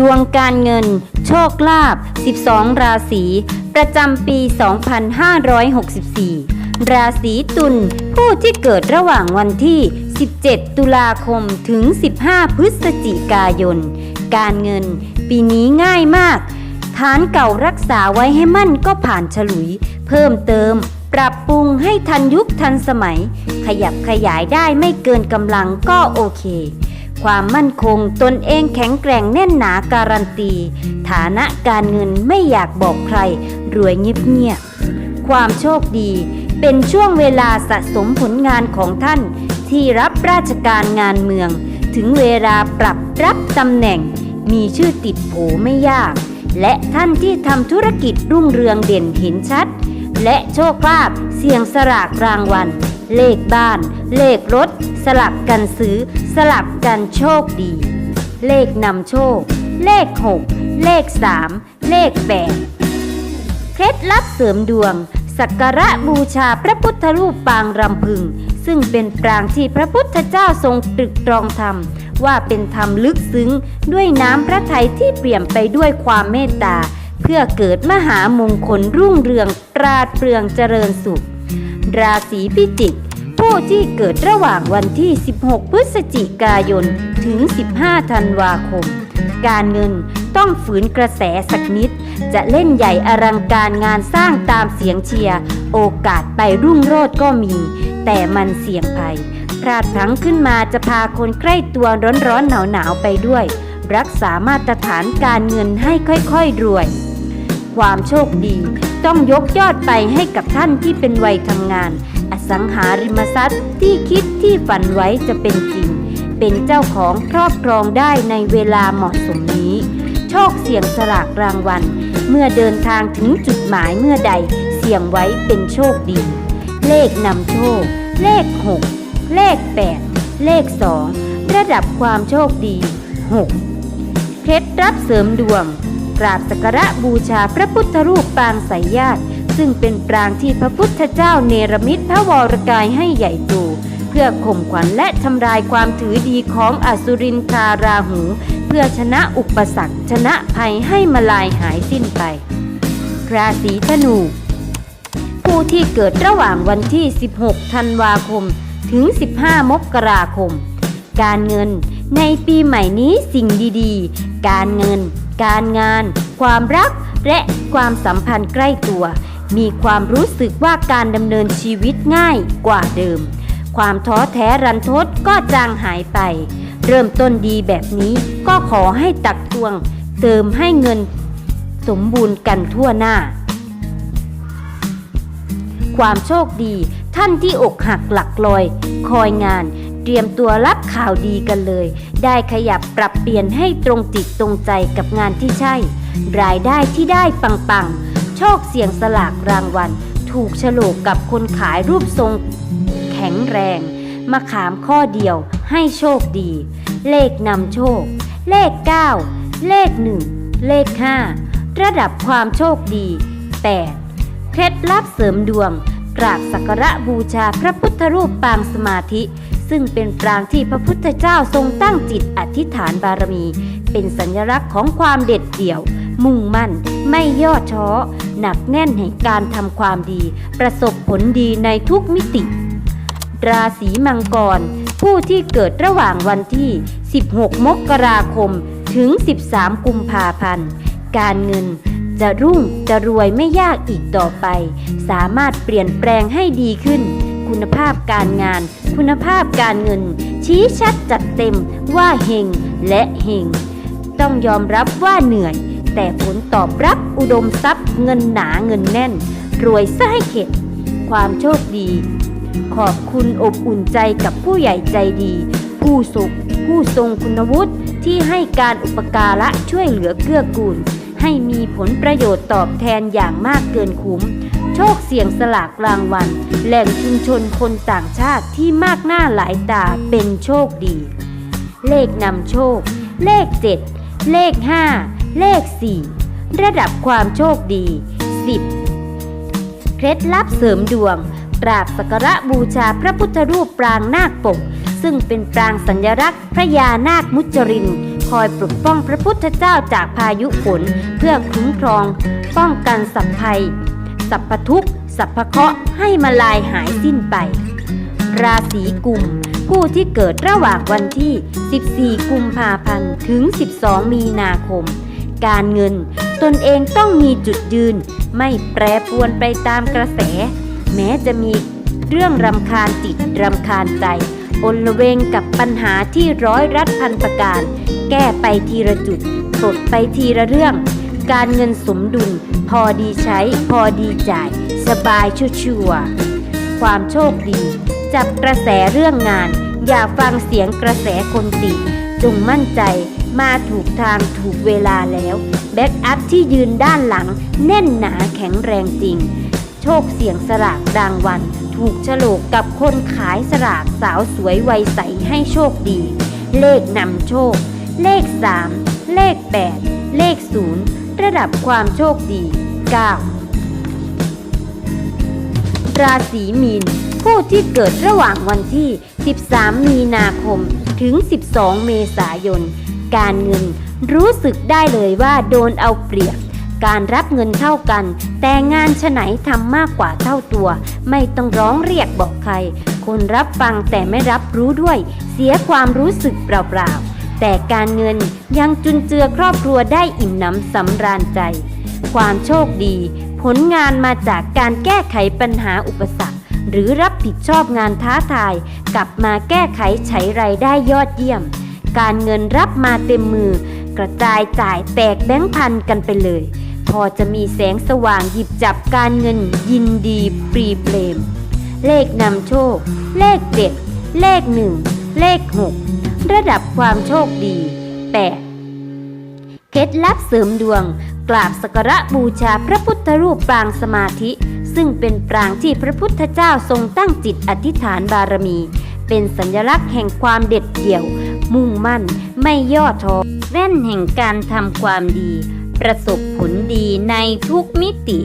ดวงการเงิน โชคลาภ 12 ราศี ประจำปี 2564 ราศีตุล ผู้ที่เกิดระหว่างวันที่ 17 ตุลาคม ถึง 15 พฤศจิกายน การเงิน ปีนี้ง่ายมาก ฐานเก่ารักษาไว้ให้มั่นก็ผ่านฉลุย เพิ่มเติมปรับปรุงให้ทันยุคทันสมัย ขยับขยายได้ไม่เกินกำลังก็โอเค ความมั่นคงตนเองแข็งแกร่งแน่นหนาการันตี ฐานะการเงินไม่อยากบอกใคร รวยเงียบๆความโชคดี เป็นช่วงเวลาสะสมผลงานของท่าน ที่รับราชการงานเมือง ถึงเวลาปรับรับตำแหน่ง มีชื่อติดโผไม่ยาก และท่านที่ทำธุรกิจรุ่งเรืองเด่นเห็นชัด และโชคลาภเสี่ยงสลากรางวัล เลขบ้าน เลขรถ สลับกันซื้อ สลับกันโชคดี เลขนำโชค เลข 6 เลข 3 เลข8เคล็ดลับเสริมดวง สักการะบูชาพระพุทธรูปปางรำพึง ซึ่งเป็นปรางที่พระพุทธเจ้าทรงตรึกตรองธรรมว่าเป็นธรรมลึกซึ้ง ด้วยน้ำพระทัยที่เปี่ยมไปด้วยความเมตตา เพื่อเกิดมหามงคลรุ่งเรืองปราดเปรืองเจริญสุข ราศีพิจิก ผู้ที่เกิดระหว่างวันที่ 16 พฤศจิกายน ถึง 15 ธันวาคม การเงินต้องฝืนกระแสสักนิด จะเล่นใหญ่อลังการงานสร้างตามเสียงเชียร์ โอกาสไปรุ่งโรจน์ก็มี แต่มันเสี่ยงภัย พลาดพลั้งขึ้นมาจะพาคนใกล้ตัวร้อนๆหนาวๆไปด้วย รักษามาตรฐานการเงินให้ค่อยๆรวย ความโชคดี ต้องยกยอดไปให้กับท่านที่เป็นวัยทำงาน อสังหาริมทรัพย์ที่คิดที่ฝันไว้จะเป็นจริง เป็นเจ้าของครอบครองได้ในเวลาเหมาะสมนี้ โชคเสี่ยงสลากรางวัล เมื่อเดินทางถึงจุดหมายเมื่อใด เสี่ยงไว้เป็นโชคดี เลขนำโชค เลข 6 เลข 8 เลข 2 ระดับความโชคดี 6 เคล็ดรับเสริมดวง กราบสักการะบูชาพระพุทธรูปปางสายญาติซึ่งเป็นปรางที่พระพุทธเจ้าเนรมิตพระวรกายให้ใหญ่โตเพื่อข่มขวัญและทำลายความถือดีของอสุรินทราราหู เพื่อชนะอุปสรรค ชนะภัยให้มาลายหายสิ้นไป ราศีธนู ผู้ที่เกิดระหว่างวันที่ 16 ธันวาคม ถึง 15 มกราคม การเงินในปีใหม่นี้สิ่งดีๆ การเงิน การงาน ความรัก และความสัมพันธ์ใกล้ตัว มีความรู้สึกว่าการดำเนินชีวิตง่ายกว่าเดิม ความท้อแท้รันทดก็จางหายไป เริ่มต้นดีแบบนี้ก็ขอให้ตักตวง เติมให้เงินสมบูรณ์กันทั่วหน้า ความโชคดีท่านที่อกหักหลักลอย คอยงาน เตรียมตัวรับข่าวดีกันเลย ได้ขยับปรับเปลี่ยนให้ตรงจิตตรงใจกับงานที่ใช่ รายได้ที่ได้ปังๆ โชคเสี่ยงสลากรางวัล ถูกฉลกกับคนขายรูปทรงแข็งแรงมาขามข้อเดียวให้โชคดี เลขนำโชค เลข 9 เลข 1 เลข 5 ระดับความโชคดี 8 เคล็ดลับเสริมดวง กราบสักการะบูชาพระพุทธรูปปางสมาธิ ซึ่งเป็นปรางที่พระพุทธเจ้าทรงตั้งจิตอธิษฐานบารมี เป็นสัญลักษณ์ของความเด็ดเดี่ยว มุ่งมั่น ไม่ย่อท้อ หนักแน่นแห่งการทำความดี ประสบผลดีในทุกมิติ ราศีมังกร ผู้ที่เกิดระหว่างวันที่ 16 มกราคม ถึง 13 กุมภาพันธ์ การเงิน จะรุ่งจะรวยไม่ยากอีกต่อไป สามารถเปลี่ยนแปลงให้ดีขึ้น คุณภาพการงาน คุณภาพการเงิน ชี้ชัดจัดเต็มว่าเฮงและเฮงต้องยอมรับว่าเหนื่อย แต่ผลตอบรับอุดมทรัพย์เงินหนาเงินแน่น รวยซะให้เข็ด ความโชคดี ขอบคุณอบอุ่นใจกับผู้ใหญ่ใจดี ผู้สุข ผู้ทรงคุณวุฒิที่ให้การอุปการะช่วยเหลือเกื้อกูล ให้มีผลประโยชน์ตอบแทนอย่างมากเกินคุ้ม โชคเสี่ยงสลากรางวัลแหล่งชุมชนคนต่างชาติที่มากหน้าหลายตาเป็นโชคดี เลขนำโชค เลข 7 เลข 5 เลข 4 ระดับความโชคดี 10 เคล็ดลับเสริมดวง กราบสักการะบูชาพระพุทธรูปปรางนาคปก ซึ่งเป็นปรางสัญลักษณ์พระยานาคมุจรินข คอยปกป้องพระพุทธเจ้าจากพายุฝนเพื่อคุ้มครอง ป้องกันสัพภัย สัพพทุกสัพพเคราะห์ให้มาลายหายสิ้นไป ราศีกุม ผู้ที่เกิดระหว่างวันที่ 14 กุมภาพันธ์ถึง 12 มีนาคม การเงิน ตนเองต้องมีจุดยืน ไม่แปรปรวนไปตามกระแส แม้จะมีเรื่องรำคาญจิตรำคาญใจอนละเวงกับปัญหาที่ร้อยรัดพันประการ แก้ไปทีละจุดปลดไปทีละเรื่อง การเงินสมดุล พอดีใช้ พอดีจ่าย สบายชัวร์ๆความโชคดี จับกระแสเรื่องงาน อย่าฟังเสียงกระแสคนติจงมั่นใจมาถูกทางถูกเวลาแล้วแบ็กอัพที่ยืนด้านหลัง แน่นหนาแข็งแรงจริง โชคเสียงสลากรางวัลถูกฉลกกับคนขายสลากสาวสวยวัยใสให้โชคดี เลขนำโชค เลข 3 เลข 8 เลข 0 ระดับความโชคดี 9 ราศีมีน ผู้ที่เกิดระหว่างวันที่ 13 มีนาคม ถึง 12 เมษายน การเงินรู้สึกได้เลยว่าโดนเอาเปรียบการรับเงินเท่ากัน แต่งานฉไหนทำมากกว่าเท่าตัว ไม่ต้องร้องเรียกบอกใคร คนรับฟังแต่ไม่รับรู้ด้วย เสียความรู้สึกเปล่าๆ แต่การเงินยังจุนเจือครอบครัวได้อิ่มหน้ำสำราญใจ ความโชคดี ผลงานมาจากการแก้ไขปัญหาอุปสรรค หรือรับผิดชอบงานท้าทาย กลับมาแก้ไขไฉรายได้ยอดเยี่ยม การเงินรับมาเต็มมือ กระจายจ่ายแตกแบงค์พันกันไปเลย พอจะมีแสงสว่างหยิบจับการเงินยินดีปรีเปรมเลขนำโชค เลขเด็ด เลขหนึ่ง เลขหก ระดับความโชคดี 8 เคล็ดลับเสริมดวง กราบสักการะบูชาพระพุทธรูปปรางสมาธิ ซึ่งเป็นปรางที่พระพุทธเจ้าทรงตั้งจิตอธิษฐานบารมี เป็นสัญลักษณ์แห่งความเด็ดเดี่ยว มุ่งมั่น ไม่ย่อท้อแว่นแห่งการทำความดี ประสบผลดีในทุกมิติ